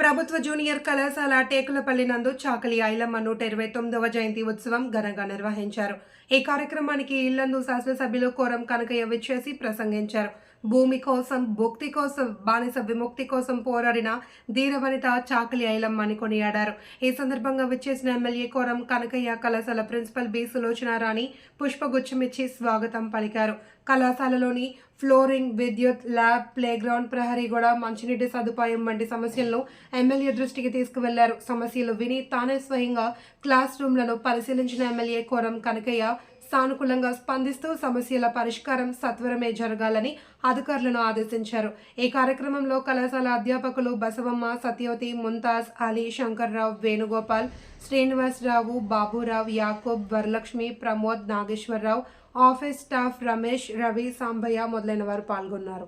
ప్రభుత్వ జూనియర్ కళాశాల టేకులపల్లి నందు చాకలి ఐలమ్మ నూట ఇరవై తొమ్మిదవ జయంతి ఉత్సవం ఘనంగా నిర్వహించారు. ఈ కార్యక్రమానికి ఇల్లందు శాసనసభ్యులు కోరం కనకయ్య విచ్చేసి ప్రసంగించారు. భూమి కోసం భుక్తి కోసం బానిస విముక్తి కోసం పోరాడిన ధీరవనిత చాకలి ఐలమ్మని కొనియాడారు. ఈ సందర్భంగా విచ్చేసిన ఎమ్మెల్యే కోరం కనకయ్య కళాశాల ప్రిన్సిపల్ బి సులోచన రాణి పుష్పగుచ్చమిచ్చి స్వాగతం పలికారు. కళాశాలలోని ఫ్లోరింగ్ విద్యుత్ ల్యాబ్ ప్లేగ్రౌండ్ ప్రహరీ గోడ మంచినీటి సదుపాయం వంటి సమస్యలను ఎమ్మెల్యే దృష్టికి తీసుకువెళ్ళారు. సమస్యలు విని తానే స్వయంగా క్లాస్ రూమ్లను పరిశీలించిన ఎమ్మెల్యే కోరం కనకయ్య సానుకూలంగా స్పందిస్తూ సమస్యల పరిష్కారం సత్వరమే జరగాలని అధికారులను ఆదేశించారు. ఈ కార్యక్రమంలో కళాశాల అధ్యాపకులు బసవమ్మ సత్యవతి ముంతాజ్ అలీ శంకర్రావు వేణుగోపాల్ శ్రీనివాసరావు బాబురావు యాకూబ్ వరలక్ష్మి ప్రమోద్ నాగేశ్వరరావు ఆఫీస్ స్టాఫ్ రమేష్ రవి సాంబయ్య మొదలైన వారు పాల్గొన్నారు.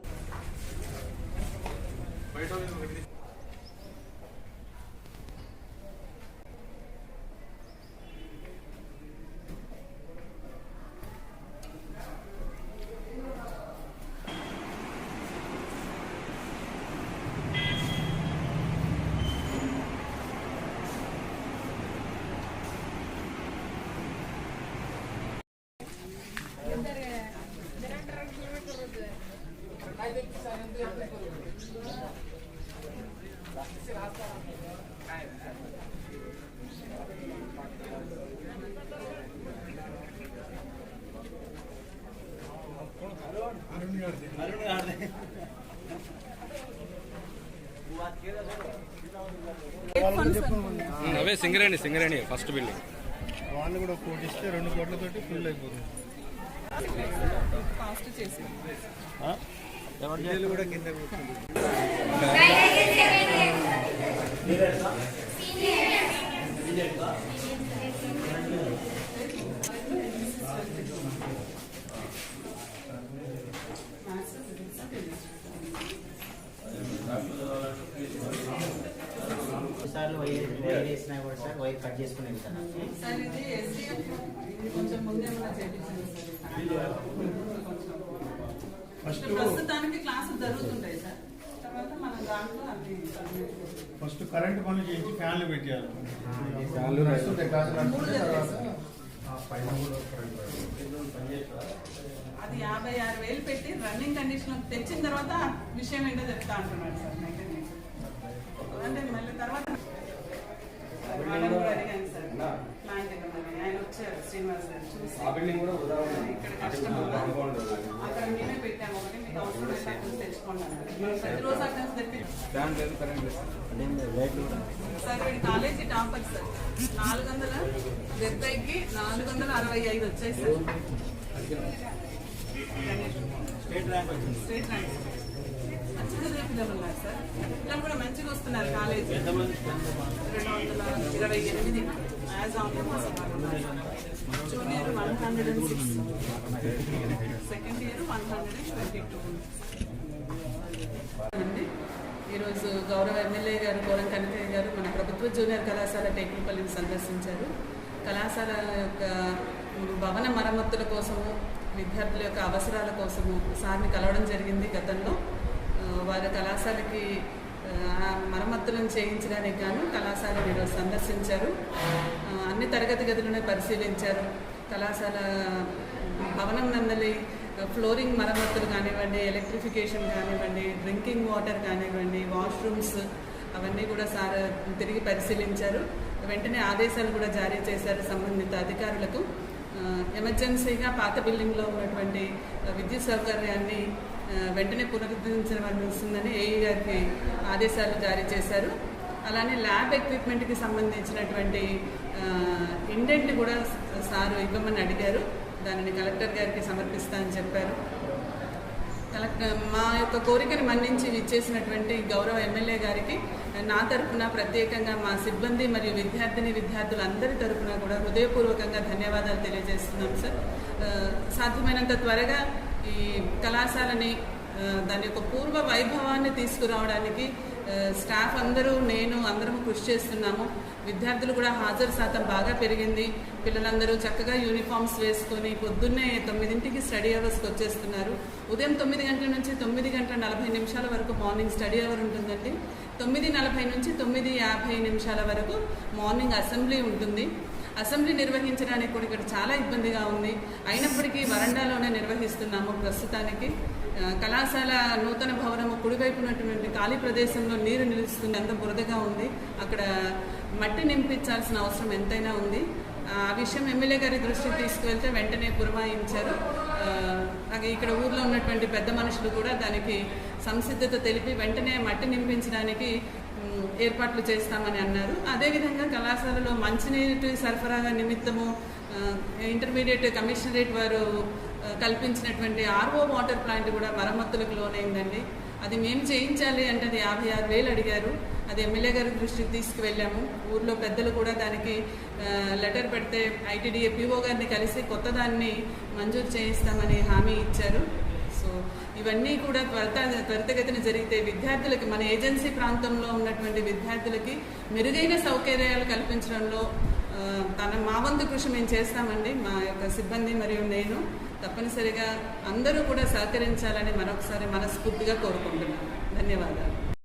అవే సింగరేణి సింగరేణి ఫస్ట్ బిల్డింగ్ వాళ్ళు కూడా కోటి ఇస్తే రెండు కోట్లతోటి ఫుల్ అయిపోతుంది. సార్లు వైర్ వైర్ వేసినా కూడా సార్ వైర్ కట్ చేసుకుని వెళ్తాను సార్ ఇది ఎస్డిఎఫ్ కొంచెం ముందే మనం చేపించాలి సార్. ఫస్ట్ ప్రస్తుతానికి క్లాసులు జరుగుతుంటాయి సార్. తర్వాత మనం దాంట్లో అన్ని సబ్మిట్ చేస్తాం. ఫస్ట్ కరెంట్ పనులు చేయించి ఫ్యాన్లు పెట్టేయాలి. ఫ్యాన్లు నడుస్తుంటాయి, క్లాసులు నడుస్తుంటాయి, తర్వాత అది యాభై ఆరు వేలు పెట్టి రన్నింగ్ కండిషన్ తెచ్చిన తర్వాత విషయం ఏంటో చెప్తా అంటున్నాడు సార్ మెకానిక్ అంటే మళ్ళీ తర్వాత వాళ్ళని కూడా అడిగాను సార్ ప్లాంట్ దగ్గర మరి ఆయన వచ్చారు శ్రీనివాస్ గారు చూసి ఆ బిల్డింగ్ కూడా ఉదాహరణ ఇక్కడ కష్టం వల్ల అక్కడ మేమే పెట్టాము ఒకటి మీకు అవసరం అయితే అక్కడ నుంచి తెచ్చుకోండి అన్నారు. మేము ప్రతిరోజు అక్కడ నుంచి తెప్పి ఫ్యాన్ లేదు కరెంట్ లేదు లైట్ సార్ వీడి కాలేజీ టాపర్ సార్ నాలుగు వందల డెబ్బైకి నాలుగు వందల అరవై ఐదు వచ్చాయి sir state rank state rank sir పిల్లలు కూడా మంచిగా వస్తున్నారు కాలేజీ రెండు వందల ఇరవై ఎనిమిది as on junior one hundred and six second year one hundred and twenty two అండి ఈరోజు గౌరవ ఎమ్మెల్యే గారు గౌరవ కనకయ్య గారు మన ప్రభుత్వ జూనియర్ కళాశాల టెక్నికల్ని సందర్శించారు. కళాశాల యొక్క భవన మరమ్మతుల కోసము విద్యార్థుల యొక్క అవసరాల కోసము సార్ని కలవడం జరిగింది గతంలో. వారి కళాశాలకి మరమ్మతులను చేయించడానికి గాను కళాశాలను ఈరోజు సందర్శించారు. అన్ని తరగతి గదులను పరిశీలించారు. కళాశాల భవనం నందలి ఫ్లోరింగ్ మరమ్మతులు కానివ్వండి ఎలక్ట్రిఫికేషన్ కానివ్వండి డ్రింకింగ్ వాటర్ కానివ్వండి వాష్రూమ్స్ అవన్నీ కూడా సార్ తిరిగి పరిశీలించారు. వెంటనే ఆదేశాలు కూడా జారీ చేశారు సంబంధిత అధికారులకు. ఎమర్జెన్సీగా పాత బిల్డింగ్లో ఉన్నటువంటి విద్యుత్ సౌకర్యాన్ని వెంటనే పునరుద్ధరించవలసిందని ఏఈ గారికి ఆదేశాలు జారీ చేశారు. అలానే ల్యాబ్ ఎక్విప్మెంట్కి సంబంధించినటువంటి ఇండెంట్ కూడా సారు ఇవ్వమని అడిగారు. దానిని కలెక్టర్ గారికి సమర్పిస్తా అని చెప్పారు. కలెక్టర్ మా యొక్క కోరికను మన్నించి ఇచ్చేసినటువంటి గౌరవ ఎమ్మెల్యే గారికి నా తరపున ప్రత్యేకంగా మా సిబ్బంది మరియు విద్యార్థిని విద్యార్థులందరి తరఫున కూడా హృదయపూర్వకంగా ధన్యవాదాలు తెలియజేస్తున్నాం సార్. సాధ్యమైనంత త్వరగా ఈ కళాశాలని దాని యొక్క పూర్వ వైభవాన్ని తీసుకురావడానికి స్టాఫ్ అందరూ నేను అందరం కృషి చేస్తున్నాము. విద్యార్థులు కూడా హాజరు శాతం బాగా పెరిగింది. పిల్లలందరూ చక్కగా యూనిఫామ్స్ వేసుకొని పొద్దున్నే తొమ్మిదింటికి స్టడీ అవర్స్కి వచ్చేస్తున్నారు. ఉదయం తొమ్మిది గంటల నుంచి తొమ్మిది గంటల నలభై నిమిషాల వరకు మార్నింగ్ స్టడీ అవర్ ఉంటుందండి. తొమ్మిది నలభై నుంచి తొమ్మిది యాభై నిమిషాల వరకు మార్నింగ్ అసెంబ్లీ ఉంటుంది. అసెంబ్లీ నిర్వహించడానికి కూడా ఇక్కడ చాలా ఇబ్బందిగా ఉంది. అయినప్పటికీ వరండాలోనే నిర్వహిస్తున్నాము ప్రస్తుతానికి. కళాశాల నూతన భవనము కుడివైపు ఉన్నటువంటి ఖాళీ ప్రదేశంలో నీరు నిలుస్తుంది అంత బురదగా ఉంది. అక్కడ మట్టి నింపించాల్సిన అవసరం ఎంతైనా ఉంది. ఆ విషయం ఎమ్మెల్యే గారి దృష్టికి తీసుకువెళ్తే వెంటనే పురమాయించారు. అలాగే ఇక్కడ ఊర్లో ఉన్నటువంటి పెద్ద మనుషులు కూడా దానికి సంసిద్ధత తెలిపి వెంటనే మట్టి నింపించడానికి ఏర్పాట్లు చేస్తామని అన్నారు. అదేవిధంగా కళాశాలలో మంచినీటి సరఫరా నిమిత్తము ఇంటర్మీడియట్ కమిషనరేట్ వారు కల్పించినటువంటి ఆర్ఓ వాటర్ ప్లాంట్ కూడా మరమ్మతులకు లోనైందండి. అది మేము చేయించాలి అంటే అది యాభై ఆరు వేలు అడిగారు. అది ఎమ్మెల్యే గారి దృష్టికి తీసుకువెళ్ళాము. ఊర్లో పెద్దలు కూడా దానికి లెటర్ పెడితే ఐటీడీఏ పీఓ గారిని కలిసి కొత్త దాన్ని మంజూరు చేయిస్తామని హామీ ఇచ్చారు. సో ఇవన్నీ కూడా త్వరత త్వరితగతిన జరిగితే విద్యార్థులకి మన ఏజెన్సీ ప్రాంతంలో ఉన్నటువంటి విద్యార్థులకి మెరుగైన సౌకర్యాలు కల్పించడంలో తన మా వంతు కృషి మేము చేస్తామండి. మా యొక్క సిబ్బంది మరియు నేను. తప్పనిసరిగా అందరూ కూడా సహకరించాలని మరొకసారి మనస్ఫూర్తిగా కోరుకుంటున్నాను. ధన్యవాదాలు.